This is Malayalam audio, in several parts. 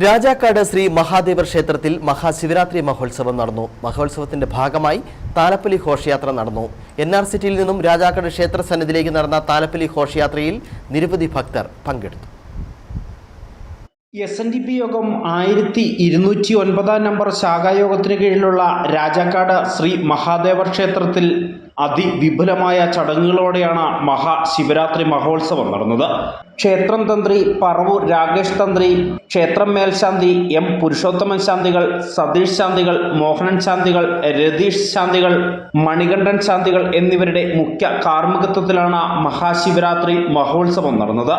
രാജാക്കാട് ശ്രീ മഹാദേവർ ക്ഷേത്രത്തിൽ മഹാശിവരാത്രി മഹോത്സവം നടന്നു. മഹോത്സവത്തിന്റെ ഭാഗമായി താലപ്പലി ഘോഷയാത്ര നടന്നു. എൻ ആർ സിറ്റിയിൽ നിന്നും രാജാക്കാട് ക്ഷേത്ര സന്നിധിയിലേക്ക് നടന്ന താലപ്പലി ഘോഷയാത്രയിൽ നിരവധി ഭക്തർ പങ്കെടുത്തു. എസ് എൻ ഡി പി യോഗം ആയിരത്തി ഇരുന്നൂറ്റി ഒൻപതാം നമ്പർ ശാഖായോഗത്തിന് കീഴിലുള്ള രാജാക്കാട് ശ്രീ മഹാദേവ ക്ഷേത്രത്തിൽ അതിവിപുലമായ ചടങ്ങുകളോടെയാണ് മഹാശിവരാത്രി മഹോത്സവം നടന്നത്. ക്ഷേത്രം തന്ത്രി പറവൂർ രാകേഷ് തന്ത്രി ക്ഷേത്രം മേൽശാന്തി എം പുരുഷോത്തമൻ ശാന്തികൾ സതീഷ് ശാന്തികൾ മോഹനൻ ശാന്തികൾ രതീഷ് ശാന്തികൾ മണികണ്ഠൻ ശാന്തികൾ എന്നിവരുടെ മുഖ്യ കാർമ്മികത്വത്തിലാണ് മഹാശിവരാത്രി മഹോത്സവം നടന്നത്.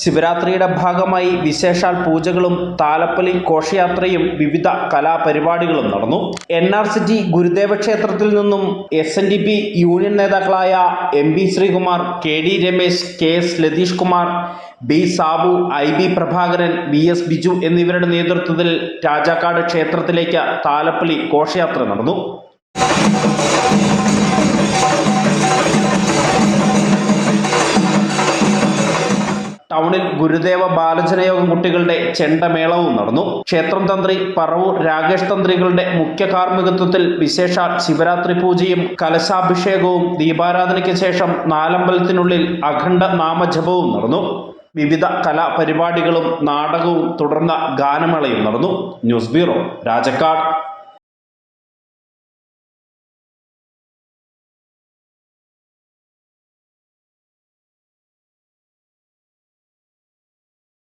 ശിവരാത്രിയുടെ ഭാഗമായി വിശേഷാൽ പൂജകളും താലപ്പൊലി ഘോഷയാത്രയും വിവിധ കലാപരിപാടികളും നടന്നു. എൻ ആർ സിറ്റി ഗുരുദേവ ക്ഷേത്രത്തിൽ നിന്നും S N D P union നേതാക്കളായ M B Sreekumar K D Ramesh K S Latheesh Kumar B Sabu I B Prabhakaran V S Biju എന്നിവരുടെ നേതൃത്വത്തിൽ രാജാക്കാട് ക്ഷേത്രത്തിലേക്ക് താലപ്പള്ളി ഘോഷയാത്ര നടന്നു. ടൗണിൽ ഗുരുദേവ ബാലജനയോഗം കുട്ടികളുടെ ചെണ്ടമേളവും നടന്നു. ക്ഷേത്രം തന്ത്രി പറവൂർ രാകേഷ് തന്ത്രികളുടെ മുഖ്യ കാർമ്മികത്വത്തിൽ വിശേഷ ശിവരാത്രി പൂജയും കലശാഭിഷേകവും ദീപാരാധനയ്ക്ക് ശേഷം നാലമ്പലത്തിനുള്ളിൽ അഖണ്ഡ നാമജപവും നടന്നു. വിവിധ കലാപരിപാടികളും നാടകവും തുടർന്ന ഗാനമേളയും നടന്നു. News bureau Rajakkad.